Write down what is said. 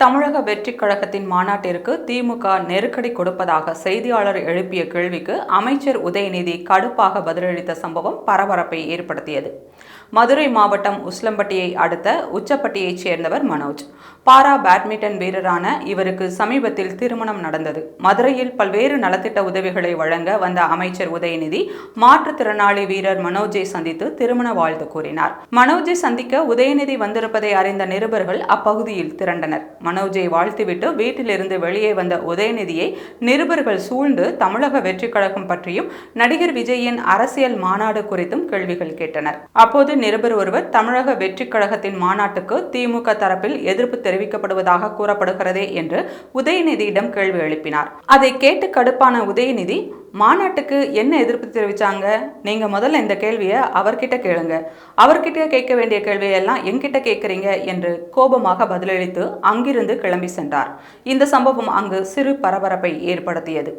தமிழக வெற்றிக் கழகத்தின் மாநாட்டிற்கு திமுக நெருக்கடி கொடுப்பதாக செய்தியாளர் எழுப்பிய கேள்விக்கு அமைச்சர் உதயநிதி கடுப்பாக பதிலளித்த சம்பவம் பரபரப்பை ஏற்படுத்தியது. மதுரை மாவட்டம் உஸ்லம்பட்டியை அடுத்த உச்சப்பட்டியைச் சேர்ந்தவர் மனோஜ். பாரா பேட்மிண்டன் வீரரான இவருக்கு சமீபத்தில் திருமணம் நடந்தது. மதுரையில் பல்வேறு நலத்திட்ட உதவிகளை வழங்க வந்த அமைச்சர் உதயநிதி மாற்றுத்திறனாளி வீரர் மனோஜை சந்தித்து திருமண வாழ்த்து கூறினார். மனோஜை சந்திக்க உதயநிதி வந்திருப்பதை அறிந்த நிருபர்கள் அப்பகுதியில் திரண்டனர். மனோஜை வாழ்த்துவிட்டு வீட்டிலிருந்து வெளியே வந்த உதயநிதியை நிருபர்கள் சூழ்ந்து தமிழக வெற்றி கழகம் பற்றியும் நடிகர் விஜயின் அரசியல் மாநாடு குறித்தும் கேள்விகள் கேட்டனர். அப்போது நிருபர் ஒருவர் தமிழக வெற்றி கழகத்தின் மாநாட்டுக்கு திமுக தரப்பில் எதிர்ப்பு தெரிவிக்கப்படுவதாக கூறப்படுகிறதே என்று உதயநிதியிடம் கேள்வி எழுப்பினார். அதை கேட்டு கடுப்பான உதயநிதி மாநாட்டுக்கு என்ன எதிர்ப்பு தெரிவித்தாங்க நீங்கள் முதல்ல இந்த கேள்வியை அவர்கிட்ட கேளுங்க. அவர்கிட்ட கேட்க வேண்டிய கேள்வியெல்லாம் என்கிட்ட கேட்குறீங்க என்று கோபமாக பதிலளித்து அங்கிருந்து கிளம்பி சென்றார். இந்த சம்பவம் அங்கு சிறு பரபரப்பை ஏற்படுத்தியது.